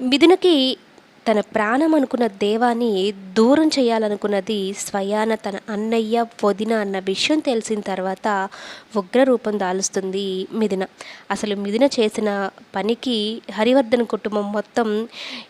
మిథునకి తన ప్రాణం అనుకున్న దేవాన్ని దూరం చేయాలనుకున్నది స్వయాన తన అన్నయ్య వదిన అన్న విషయం తెలిసిన తర్వాత ఉగ్ర రూపం దాలుస్తుంది మిథున. అసలు మిథున చేసిన పనికి హరివర్ధన్ కుటుంబం మొత్తం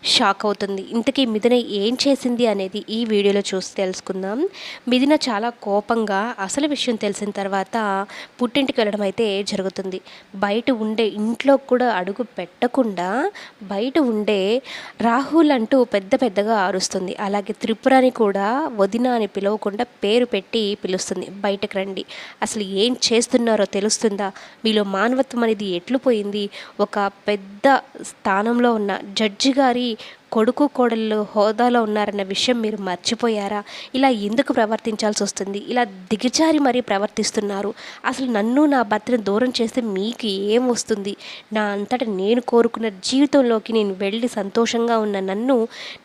షాక్ అవుతుంది. ఇంతకీ మిథున ఏం చేసింది అనేది ఈ వీడియోలో చూసి తెలుసుకుందాం. మిథున చాలా కోపంగా అసలు విషయం తెలిసిన తర్వాత పుట్టింటికి వెళ్ళడం అయితే జరుగుతుంది. బయట ఉండే ఇంట్లో కూడా అడుగు పెట్టకుండా బయట ఉండే రాహుల్ అంటే పెద్ద పెద్దగా అరుస్తుంది. అలాగే త్రిపురని కూడా వదిన అని పిలవకుండా పేరు పెట్టి పిలుస్తుంది. బయటకు రండి. అసలు ఏం చేస్తున్నారో తెలుస్తుందా? మీలో మానవత్వం అనేది ఎట్లు పోయింది ఒక పెద్ద స్థానంలో ఉన్న జడ్జి గారి కొడుకు కోడళ్ళు హోదాలో ఉన్నారన్న విషయం మీరు మర్చిపోయారా? ఇలా ఎందుకు ప్రవర్తించాల్సి వస్తుంది? ఇలా దిగజారి మరీ ప్రవర్తిస్తున్నారు. అసలు నన్ను నా భర్తను దూరం చేస్తే మీకు ఏం వస్తుంది? నా అంతటా నేను కోరుకున్న జీవితంలోకి నేను వెళ్ళి సంతోషంగా ఉన్న నన్ను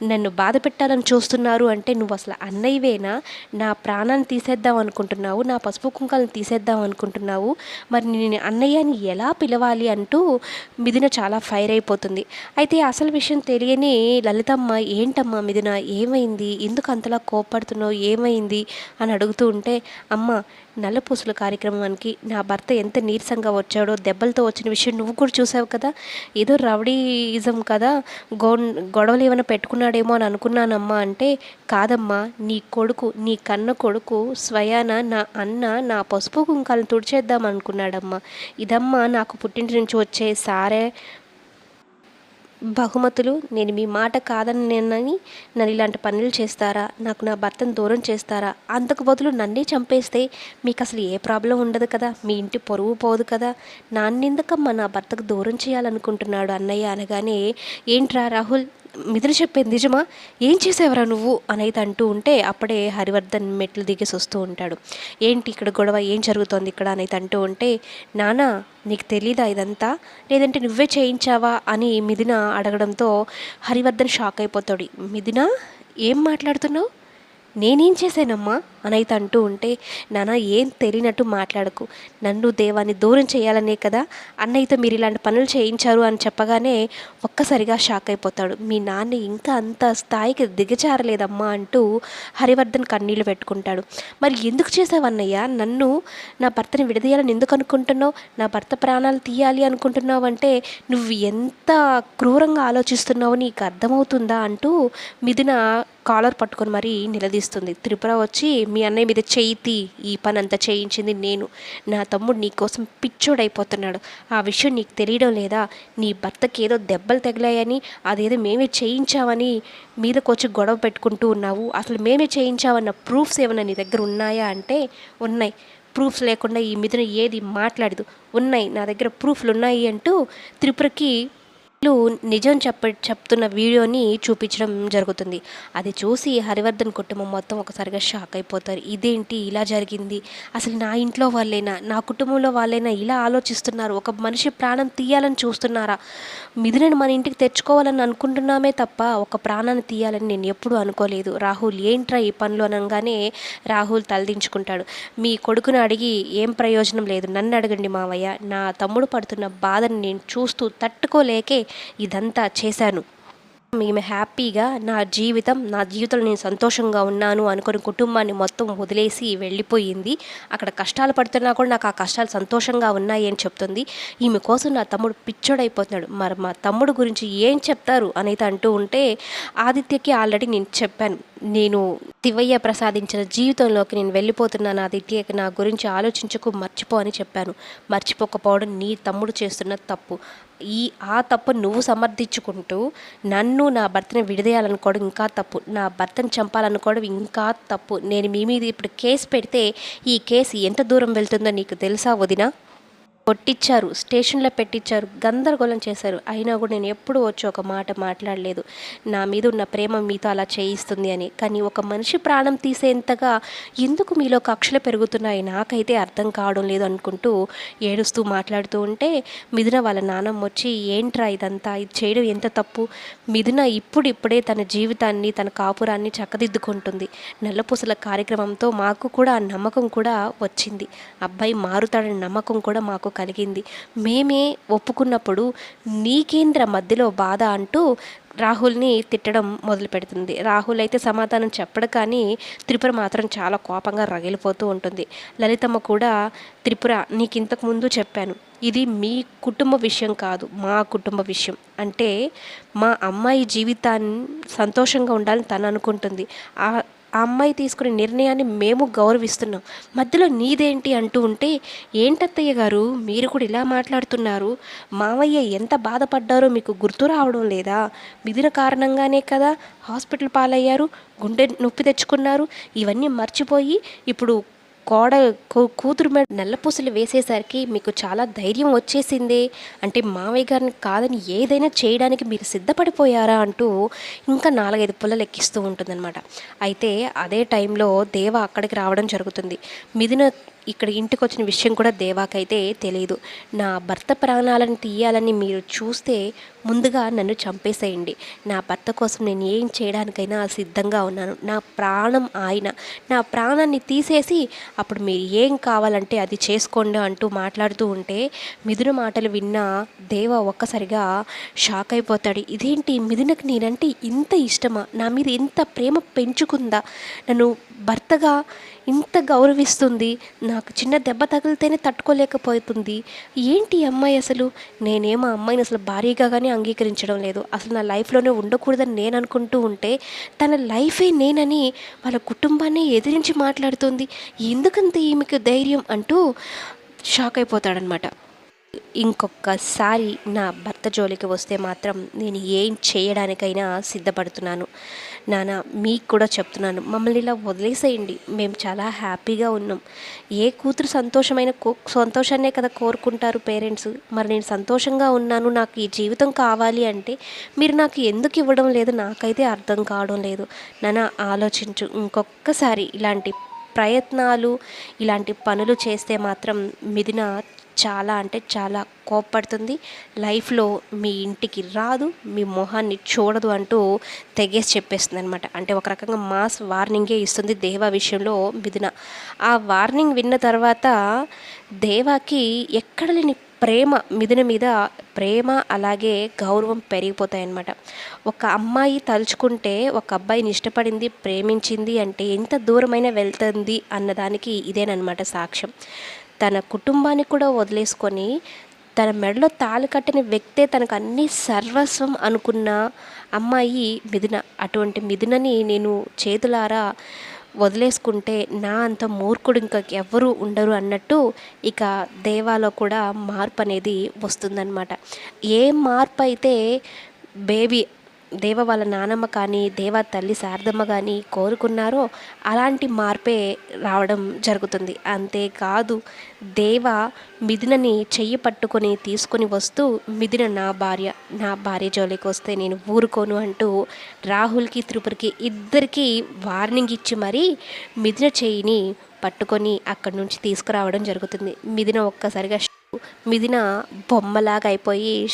నన్ను బాధ పెట్టాలని చూస్తున్నారు అంటే నువ్వు అసలు అన్నయ్యవేనా? నా ప్రాణాన్ని తీసేద్దాం అనుకుంటున్నావు నా పసుపు కుంకాలను తీసేద్దాం అనుకుంటున్నావు. మరి నేను అన్నయ్యని ఎలా పిలవాలి అంటూ మిథున చాలా ఫైర్ అయిపోతుంది. అయితే అసలు విషయం తెలియని లలితమ్మ ఏంటమ్మా మిథున ఏమైంది? ఎందుకు అంతలా కోపడుతున్నావు ఏమైంది? అని అడుగుతూ ఉంటే అమ్మ నల్లపూసల కార్యక్రమానికి నా భర్త ఎంత నీరసంగా వచ్చాడో దెబ్బలతో వచ్చిన విషయం నువ్వు కూడా చూసావు కదా? ఏదో రౌడీయిజం కదా? గో గొడవలు ఏమైనా పెట్టుకున్నాడేమో అని అనుకున్నానమ్మా అంటే కాదమ్మా నీ కొడుకు నీ కన్న కొడుకు స్వయాన నా అన్న నా పసుపు కుంకాలను తుడిచేద్దాం అనుకున్నాడమ్మా. ఇదమ్మా నాకు పుట్టింటి నుంచి వచ్చే సారే బహుమతులు నేను మీ మాట కాదని నేనని నన్ను ఇలాంటి పనులు చేస్తారా? నాకు నా భర్తను దూరం చేస్తారా? అంతకు బదులు నన్నే చంపేస్తే మీకు అసలు ఏ ప్రాబ్లం ఉండదు కదా? మీ ఇంటి పొరుగు పోదు కదా? నాన్నెందుకమ్మా నా భర్తకు దూరం చేయాలనుకుంటున్నాడు అన్నయ్య అనగానే ఏంట్రా రాహుల్ మిథున చెప్పేది నిజమా? ఏం చేసేవరా నువ్వు? అనేది అంటూ ఉంటే అప్పుడే హరివర్ధన్ మెట్లు దిగేసి వస్తూ ఉంటాడు. ఏంటి ఇక్కడ గొడవ? ఏం జరుగుతోంది ఇక్కడ? అనేది అంటూ ఉంటే నానా నీకు తెలీదా ఇదంతా? లేదంటే నువ్వే చేయించావా? అని మిథున అడగడంతో హరివర్ధన్ షాక్ అయిపోతాడు. మిథున ఏం మాట్లాడుతున్నావు? నేనేం చేశానమ్మా? అనైతే అంటూ ఉంటే నాన్న ఏం తెలియనట్టు మాట్లాడకు. నన్ను దేవాన్ని దూరం చేయాలనే కదా అన్నయ్యతో మీరు ఇలాంటి పనులు చేయించారు అని చెప్పగానే ఒక్కసారిగా షాక్ అయిపోతాడు. మీ నాన్న ఇంకా అంత స్థాయికి దిగజారలేదమ్మా అంటూ హరివర్ధన్ కన్నీళ్ళు పెట్టుకుంటాడు. మరి ఎందుకు చేసావు నన్ను నా భర్తని విడదీయాలని ఎందుకు అనుకుంటున్నావు? నా భర్త ప్రాణాలు తీయాలి అనుకుంటున్నావు అంటే నువ్వు ఎంత క్రూరంగా ఆలోచిస్తున్నావో నీకు అర్థమవుతుందా అంటూ మిథున కాలర్ పట్టుకొని మరీ నిలదీస్తుంది. త్రిపుర వచ్చి మీ అన్నయ్య మీద చేయితి ఈ పని అంతా చేయించింది నేను. నా తమ్ముడు నీకోసం పిచ్చోడైపోతున్నాడు. ఆ విషయం నీకు తెలియడం లేదా? నీ భర్తకి ఏదో దెబ్బలు తగిలాయని అదేదో మేమే చేయించామని మీదకొచ్చి గొడవ పెట్టుకుంటూ ఉన్నావు. అసలు మేమే చేయించామన్న ప్రూఫ్స్ ఏమైనా నీ దగ్గర ఉన్నాయా? అంటే ఉన్నాయి. ప్రూఫ్స్ లేకుండా ఈ మిథున ఏది మాట్లాడదు. ఉన్నాయి. నా దగ్గర ప్రూఫ్లు ఉన్నాయి అంటూ త్రిపురకి వీళ్ళు నిజం చెప్ప చెప్తున్న వీడియోని చూపించడం జరుగుతుంది. అది చూసి హరివర్ధన్ కుటుంబం మొత్తం ఒకసారిగా షాక్ అయిపోతారు. ఇదేంటి ఇలా జరిగింది? అసలు నా ఇంట్లో వాళ్ళైనా? నా కుటుంబంలో వాళ్ళైనా? ఇలా ఆలోచిస్తున్నారు. ఒక మనిషి ప్రాణం తీయాలని చూస్తున్నారా? మిథునని మన ఇంటికి తెచ్చుకోవాలని అనుకుంటున్నామే తప్ప ఒక ప్రాణాన్ని తీయాలని నేను ఎప్పుడూ అనుకోలేదు. రాహుల్ ఏంట్రా ఈ పనులు అనగానే రాహుల్ తలదించుకుంటాడు. మీ కొడుకుని అడిగి ఏం ప్రయోజనం లేదు. నన్ను అడగండి మావయ్య. నా తమ్ముడు పడుతున్న బాధను నేను చూస్తూ తట్టుకోలేకే ఇదంతా చేశాను. ఈమె హ్యాపీగా నా జీవితం నా జీవితంలో నేను సంతోషంగా ఉన్నాను అనుకుని కుటుంబాన్ని మొత్తం వదిలేసి వెళ్ళిపోయింది. అక్కడ కష్టాలు పడుతున్నా కూడా నాకు ఆ కష్టాలు సంతోషంగా ఉన్నాయి అని చెప్తుంది. ఈమె కోసం నా తమ్ముడు పిచ్చోడైపోతున్నాడు. మరి మా తమ్ముడు గురించి ఏం చెప్తారు అనేది అంటూ ఉంటే ఆదిత్యకి ఆల్రెడీ నేను చెప్పాను. నేను తివయ్య ప్రసాదించిన జీవితంలోకి నేను వెళ్ళిపోతున్నాను. ఆదిత్య నా గురించి ఆలోచించకు మర్చిపో అని చెప్పాను. మర్చిపోకపోవడం నీ తమ్ముడు చేస్తున్న తప్పు. ఈ ఆ తప్పు నువ్వు సమర్థించుకుంటూ నన్ను నా భర్తని విడదీయాలనుకోవడం ఇంకా తప్పు. నా భర్తను చంపాలనుకోవడం ఇంకా తప్పు. నేను మీ మీద ఇప్పుడు కేసు పెడితే ఈ కేసు ఎంత దూరం వెళ్తుందో నీకు తెలుసా వదినా? కొట్టించారు స్టేషన్లో పెట్టించారు గందరగోళం చేశారు. అయినా కూడా నేను ఎప్పుడు వచ్చి ఒక మాట మాట్లాడలేదు. నా మీద ఉన్న ప్రేమ మీతో అలా చేయిస్తుంది అని. కానీ ఒక మనిషి ప్రాణం తీసేంతగా ఎందుకు మీలో కక్షలు పెరుగుతున్నాయి? నాకైతే అర్థం కావడం లేదు అనుకుంటూ ఏడుస్తూ మాట్లాడుతూ ఉంటే మిథున వాళ్ళ నాన్నమ్మ వచ్చి ఏంట్రా ఇదంతా? ఇది చేయడం ఎంత తప్పు? మిథున ఇప్పుడిప్పుడే తన జీవితాన్ని తన కాపురాన్ని చక్కదిద్దుకుంటుంది. నల్లపూసల కార్యక్రమంతో మాకు కూడా ఆ నమ్మకం కూడా వచ్చింది. అబ్బాయి మారుతాడని నమ్మకం కూడా మాకు కలిగింది. మేమే ఒప్పుకున్నప్పుడు నీకేంద్ర మధ్యలో బాధ అంటూ రాహుల్ని తిట్టడం మొదలు పెడుతుంది. రాహుల్ అయితే సమాధానం చెప్పడు కానీ త్రిపుర మాత్రం చాలా కోపంగా రగిలిపోతూ ఉంటుంది. లలితమ్మ కూడా త్రిపుర నీకు ఇంతకు ముందు చెప్పాను. ఇది మీ కుటుంబ విషయం కాదు మా కుటుంబ విషయం. అంటే మా అమ్మాయి జీవితాన్ని సంతోషంగా ఉండాలని తను అనుకుంటుంది. ఆ ఆ అమ్మాయి తీసుకునే నిర్ణయాన్ని మేము గౌరవిస్తున్నాం. మధ్యలో నీదేంటి అంటూ ఉంటే ఏంటత్తయ్య గారు మీరు కూడా ఇలా మాట్లాడుతున్నారు. మావయ్య ఎంత బాధపడ్డారో మీకు గుర్తు రావడం లేదా? మిదిన కారణంగానే కదా హాస్పిటల్ పాలయ్యారు గుండె నొప్పి తెచ్చుకున్నారు. ఇవన్నీ మర్చిపోయి ఇప్పుడు కోడ కూతురు మీద నల్లపూసలు వేసేసరికి మీకు చాలా ధైర్యం వచ్చేసిందే. అంటే మావయ్య గారిని కాదని ఏదైనా చేయడానికి మీరు సిద్ధపడిపోయారా అంటూ ఇంకా నాలుగైదు పుల్లలు ఎక్కిస్తూ ఉంటుందన్నమాట. అయితే అదే టైంలో దేవ అక్కడికి రావడం జరుగుతుంది. మిథున ఇక్కడ ఇంటికి వచ్చిన విషయం కూడా దేవాకైతే తెలియదు నా భర్త ప్రాణాలను తీయాలని మీరు చూస్తే ముందుగా నన్ను చంపేసేయండి. నా భర్త కోసం నేను ఏం చేయడానికైనా సిద్ధంగా ఉన్నాను. నా ప్రాణం ఆయన. నా ప్రాణాన్ని తీసేసి అప్పుడు మీరు ఏం కావాలంటే అది చేసుకోండి అంటూ మాట్లాడుతూ ఉంటే మిథున మాటలు విన్న దేవ ఒక్కసారిగా షాక్ అయిపోతాడు. ఇదేంటి మిథునకు నేనంటే ఇంత ఇష్టమా? నా మీద ఇంత ప్రేమ పెంచుకుందా? నన్ను భర్తగా ఇంత గౌరవిస్తుంది. నాకు చిన్న దెబ్బ తగిలితేనే తట్టుకోలేకపోతుంది. ఏంటి అమ్మాయి అసలు? నేనేమో అమ్మాయిని అసలు భారీగా కానీ అంగీకరించడం లేదు. అసలు నా లైఫ్లోనే ఉండకూడదని నేను అనుకుంటూ ఉంటే తన లైఫే నేనని వాళ్ళ కుటుంబాన్ని ఎదిరించి మాట్లాడుతుంది. ఎందుకంత ఈమెకు ధైర్యం అంటూ షాక్ అయిపోతాడనమాట. ఇంకొకసారి నా భర్త జోలికి వస్తే మాత్రం నేను ఏం చేయడానికైనా సిద్ధపడుతున్నాను. నాన్న మీకు కూడా చెప్తున్నాను. మమ్మల్ని ఇలా వదిలేసేయండి. మేము చాలా హ్యాపీగా ఉన్నాం. ఏ కూతురు సంతోషమైన కో- సంతోషాన్నే కదా కోరుకుంటారు పేరెంట్స్. మరి నేను సంతోషంగా ఉన్నాను. నాకు ఈ జీవితం కావాలి అంటే మీరు నాకు ఎందుకు ఇవ్వడం లేదు? నాకైతే అర్థం కావడం లేదు. నాన్న ఆలోచించు. ఇంకొకసారి ఇలాంటి ప్రయత్నాలు ఇలాంటి పనులు చేస్తే మాత్రం మిథున చాలా అంటే చాలా కోప్పడుతుంది. లైఫ్లో మీ ఇంటికి రాదు మీ మొహాన్ని చూడదు అంటూ తెగేసి చెప్పేస్తుంది అనమాట అంటే ఒక రకంగా మాస్ వార్నింగే ఇస్తుంది దేవా విషయంలో మిథున. ఆ వార్నింగ్ విన్న తర్వాత దేవాకి ఎక్కడ లేని ప్రేమ మిథున మీద ప్రేమ అలాగే గౌరవం పెరిగిపోతాయన్నమాట. ఒక అమ్మాయి తలుచుకుంటే ఒక అబ్బాయిని ఇష్టపడింది ప్రేమించింది అంటే ఎంత దూరమైన వెళ్తుంది అన్నదానికి ఇదేనమాట సాక్ష్యం. తన కుటుంబాన్ని కూడా వదిలేసుకొని తన మెడలో తాళి కట్టిన వ్యక్తే తనకు అన్ని సర్వస్వం అనుకున్న అమ్మాయి మిథున. అటువంటి మిథునని నేను చేతులారా వదిలేసుకుంటే నా అంత మూర్ఖుడు ఇంకా ఎవ్వరూ ఉండరు అన్నట్టు ఇక దేవాలో కూడా మార్పు అనేది వస్తుందన్నమాట. ఏ మార్పు అయితే బేబీ దేవ వాళ్ళ నానమ్మ కానీ దేవ తల్లి శారదమ్మ కానీ కోరుకున్నారో అలాంటి మార్పే రావడం జరుగుతుంది. అంతేకాదు దేవ మిథునని చెయ్యి పట్టుకొని తీసుకొని వస్తూ మిథున నా భార్య నా భార్య జోలికి వస్తే నేను ఊరుకోను అంటూ రాహుల్కి త్రిపురికి ఇద్దరికి వార్నింగ్ ఇచ్చి మరీ మిథున చెయ్యిని పట్టుకొని అక్కడి నుంచి తీసుకురావడం జరుగుతుంది. మిథున ఒక్కసారిగా మిథున బొమ్మలాగా అయిపోయి